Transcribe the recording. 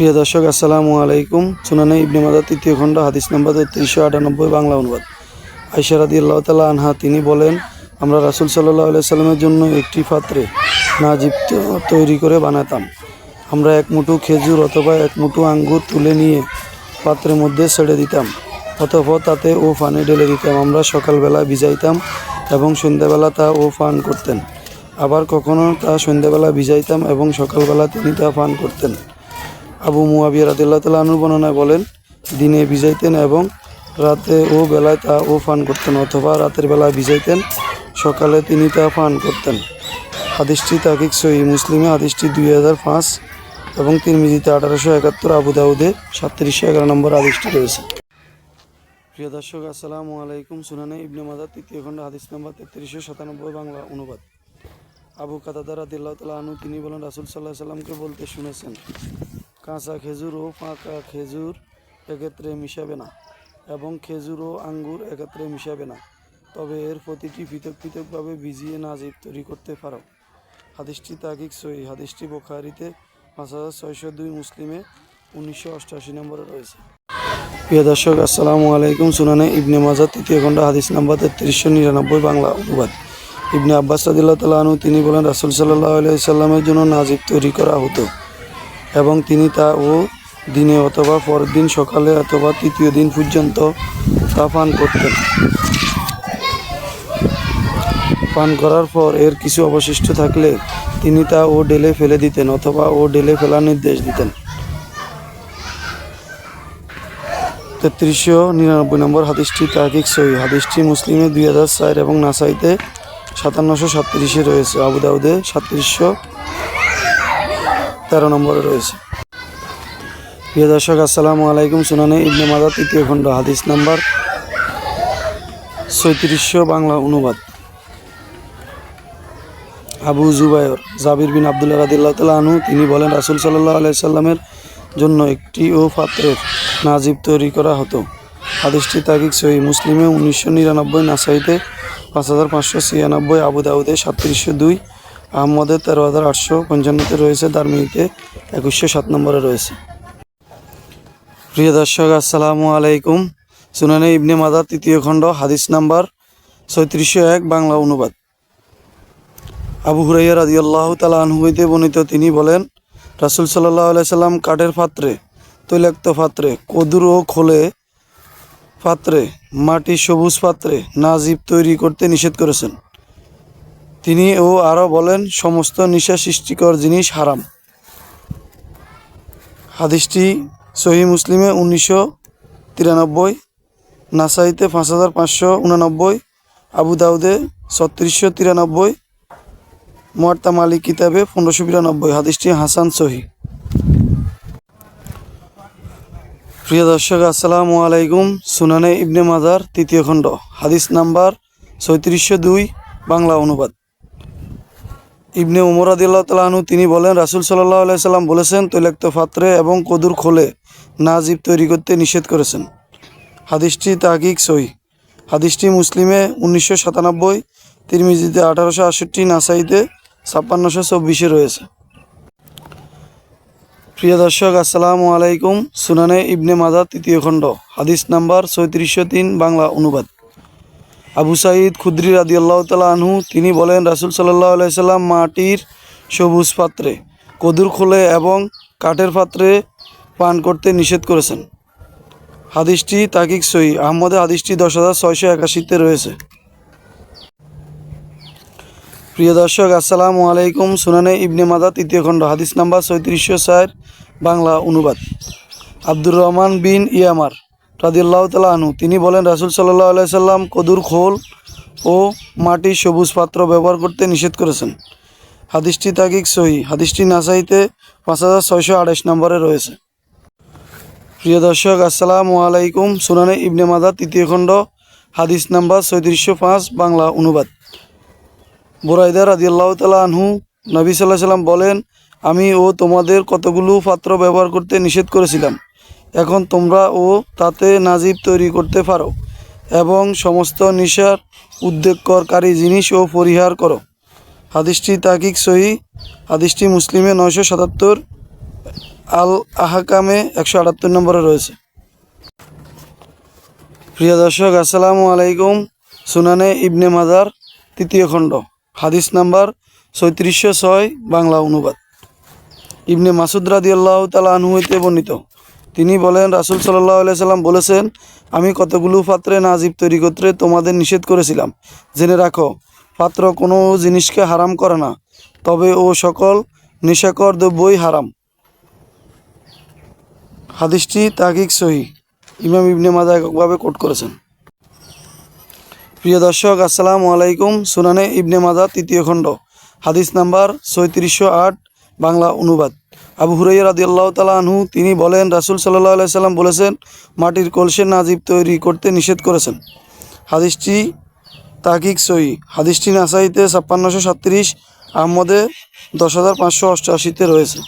প্রিয় দর্শক, আসসালামু আলাইকুম। সুনানে ইবনে মাদা তৃতীয় খণ্ড, হাদিস নম্বর তেত্রিশশো আটানব্বই, বাংলা অনুবাদ। আইসা রাদি আল্লাহ তালা আনহা তিনি বলেন, আমরা রাসুল সাল্লাহ সাল্লামের জন্য একটি পাত্রে নাজিব তৈরি করে বানাতাম। আমরা এক মুঠো খেজুর অথবা এক মুঠো আঙ্গুর তুলে নিয়ে পাত্রের মধ্যে ছেড়ে দিতাম, অতঃপর তাতে ও ফানে ঢেলে দিতাম। আমরা সকালবেলা ভিজাইতাম এবং সন্ধ্যাবেলা তা ও ফান করতেন। আবার কখনো তা সন্ধ্যাবেলা ভিজাইতাম এবং সকালবেলা তিনি তা পান করতেন। আবু মুয়াবিয়া রাদিল্লাহ তালা আনুর বর্ণনায় বলেন, দিনে ভিজাইতেন এবং রাতে ও বেলায় তা ও পান করতেন অথবা রাতের বেলায় ভিজাইতেন, সকালে তিনি তা পান করতেন। হাদিসটি তাকিক সহি মুসলিমে হাদিসটি দুই হাজার পাঁচ এবং তিন তিরমিজিতে আঠারোশো একাত্তর, আবু দাউদে সাতত্রিশশো এগারো নম্বর হাদিসটি রয়েছে। প্রিয় দর্শক, আসসালামু আলাইকুম। সুনানে ইবনে মাদা তৃতীয় খণ্ড, হাদিস নম্বর তেত্রিশশো সাতানব্বই, বাংলা অনুবাদ। আবু কাতাদার আদিল্লাহ তালা আনু তিনি বলেন, রাসুল সাল্লাহ সাল্লামকে বলতে শুনেছেন কাঁচা খেজুর ও পাকা খেজুর একত্রে মিশাবে না এবং খেজুর ও আঙ্গুর একত্রে মিশাবে না। তবে এর প্রতিটি পৃথক পৃথকভাবে ভিজিয়ে নাজিব তৈরি করতে পারো। হাদিসটি তাকিক সই হাদিসটি বোখারিতে পাঁচ হাজার ছয়শো দুই মুসলিমে উনিশশো অষ্টআশি নম্বরে রয়েছে। প্রিয় দর্শক, আসসালামু আলাইকুম। সুনানে ইবনে মাজা তৃতীয় খণ্ড, হাদিস নাম্বার তেত্রিশশো নিরানব্বই, বাংলা অনুবাদ। ইবনে আব্বাস রাদিল্লাহ তালা তিনি বলেন, রাসুল সাল্লাহ আলিয়া সাল্লামের জন্য নাজিব তৈরি করা হতো। এবং তিনি তা ও দিনে অথবা পরের দিন সকালে অথবা তৃতীয় দিন পর্যন্ত তা পান করতেন। পান করার পর এর কিছু অবশিষ্ট থাকলে তিনি তা ও ডেলে ফেলে দিতেন অথবা ও ডেলে ফেলার নির্দেশ দিতেন। তেত্রিশশো নিরানব্বই নম্বর হাদিসটি তাকিক সহি। হাদিসটি মুসলিমে দুই হাজার চার এবং নাসাইতে সাতান্নশো সাতত্রিশে রয়েছে। আবু দাউদে সাতত্রিশশো তেরো নম্বরে রয়েছে। প্রিয় দর্শক, আসসালামু আলাইকুম। সুনানে ইবনে মাদা তৃতীয় খণ্ড, হাদিস নাম্বার ছয়ত্রিশশো বাংলা অনুবাদ। আবু জুবায়র জাবির বিন আবদুল্লাহ রাদিল্লাহ তালা তিনি বলেন, রাসুল সাল্লাহ আলাইসাল্লামের জন্য একটি ও পাত্রের নাজিব তৈরি করা হতো। হাদিসটি তাকিক সহি মুসলিমে উনিশশো নিরানব্বই নাসাইতে পাঁচ হাজার পাঁচশো ছিয়ানব্বই, আবু দাউদে সাতত্রিশশো দুই আহমদের তেরো হাজার আটশো পঞ্চান্নতে রয়েছে দারমিতে একুশশো সাত নম্বরে রয়েছে। প্রিয় দর্শক, আসসালামু আলাইকুম। সুনানে ইবনে মাদার তৃতীয় খণ্ড, হাদিস নাম্বার ছয়ত্রিশশো এক, বাংলা অনুবাদ। আবু হুরাইয়া রাজি আল্লাহ তালা বর্ণিত তিনি বলেন, রাসুল সাল্লাহ আলাইসাল্লাম কাঠের পাত্রে তৈলাক্ত পাত্রে কদুর ও খোলে পাত্রে মাটি সবুজ পাত্রে নাজিব তৈরি করতে নিষেধ করেছেন। তিনি ও আরও বলেন, সমস্ত নিশা সৃষ্টিকর জিনিস হারাম। হাদিসটি সহি মুসলিমে উনিশশো তিরানব্বই, নাসাইতে পাঁচ হাজার পাঁচশো উনানব্বই, আবু দাউদে ছত্রিশশো তিরানব্বই, মোয়ার্তা মালিক কিতাবে পনেরোশো বিরানব্বই। হাদিসটি হাসান সহি। প্রিয় দর্শক, আসসালামু আলাইকুম। সুনানে ইবনে মাজার তৃতীয় খণ্ড। হাদিস নাম্বার ছয়ত্রিশশো দুই, বাংলা অনুবাদ। ইবনে উমর আদিল্লাহ তিনি বলেন, রাসুল সাল্লাহ আলাইসাল্লাম বলেছেন, তৈলাক্ত ফাত্রে এবং কদুর খোলে নাজিব তৈরি করতে নিষেধ করেছেন। হাদিসটি তাকিক সই হাদিসটি মুসলিমে উনিশশো সাতানব্বই, তিরমিজিতে আঠারোশো আটষট্টি, নাসাইতে ছাপ্পান্নশো চব্বিশে রয়েছে। প্রিয় দর্শক, আসসালামু আলাইকুম। সুনানে ইবনে মাজা তৃতীয় খণ্ড, হাদিস নাম্বার ছয়ত্রিশশো তিন, বাংলা অনুবাদ। আবু সাঈদ খুদ্রি রাদি আল্লাহ আনহু, তিনি বলেন, রাসুল সাল্লাহ আলাইসাল্লাম মাটির সবুজ পাত্রে, কদুর খোলে এবং কাঠের পাত্রে পান করতে নিষেধ করেছেন। হাদিসটি তাকিক সই আহমদে হাদিসটি দশ হাজার ছয়শো একাশিতে রয়েছে। প্রিয় দর্শক, আসসালামু আলাইকুম। সুনানে ইবনে মাদা তৃতীয় খণ্ড, হাদিস নাম্বার ছয়ত্রিশশো চার বাংলা অনুবাদ। আব্দুর রহমান বিন ইয়ামার। রাদিল্লাহ তালা আনু তিনি বলেন, রাসুল সাল্লাহ আলাইসাল্লাম কদুর খোল ও মাটির সবুজ পাত্র ব্যবহার করতে নিষেধ করেছেন। হাদিসটি তাগিক সহি। হাদিসটি নাসাইতে পাঁচ হাজার ছয়শো আঠাশ নম্বরে রয়েছে। প্রিয় দর্শক, আসসালামু আলাইকুম। সুনানে ইবনে মাদা তৃতীয় খণ্ড, হাদিস নাম্বার ছয়ত্রিশশো পাঁচ, বাংলা অনুবাদ। বুরাইদা রাদিয়াল্লাহ তালা আনহু, নবী সাল্লাহ সাল্লাম বলেন, আমি ও তোমাদের কতগুলো পাত্র ব্যবহার করতে নিষেধ করেছিলাম? এখন তোমরা ও তাতে নাজিব তৈরি করতে পারো এবং সমস্ত নিশার উদ্বেগকরকারী জিনিস ও পরিহার করো। হাদিসটি তাকিক সহি। হাদিসটি মুসলিমে নয়শো সাতাত্তর আল আহাকামে একশো আটাত্তর নম্বরে রয়েছে। প্রিয় দর্শক, আসসালামু আলাইকুম। সুনানে ইবনে মাজার তৃতীয় খণ্ড। হাদিস নাম্বার ছয়ত্রিশশো ছয়, বাংলা অনুবাদ। ইবনে মাসুদ রাদি আল্লাহ তালা আনহু হইতে বর্ণিত। তিনি বলেন, রাসুল সাল্লাহ সাল্লাম বলেছেন, আমি কতগুলো পাত্রে নাজিব তৈরি করতে তোমাদের নিষেধ করেছিলাম। জেনে রাখো, পাত্র কোনো জিনিসকে হারাম করে না, তবে ও সকল নেশাকর দ্রব্যই হারাম। হাদিসটি তাকিক সহি। ইমাম ইবনে মাজা এককভাবে কোট করেছেন। প্রিয় দর্শক, আসসালামু আলাইকুম, সুনানে ইবনে মাজা তৃতীয় খণ্ড, হাদিস নাম্বার ছয়ত্রিশশো আট, বাংলা অনুবাদ। আবু হুরাইয়া রাদি আল্লাহ তালা আনহু, তিনি বলেন, রাসুল সাল্লাহ আলাই সাল্লাম বলেছেন, মাটির কলসে নাজিব তৈরি করতে নিষেধ করেছেন। হাদিসটি তাকিক সই হাদিসটি নাসাইতে ছাপ্পান্নশো সাতত্রিশ, আহমদে দশ হাজার পাঁচশো অষ্টআশিতে রয়েছে।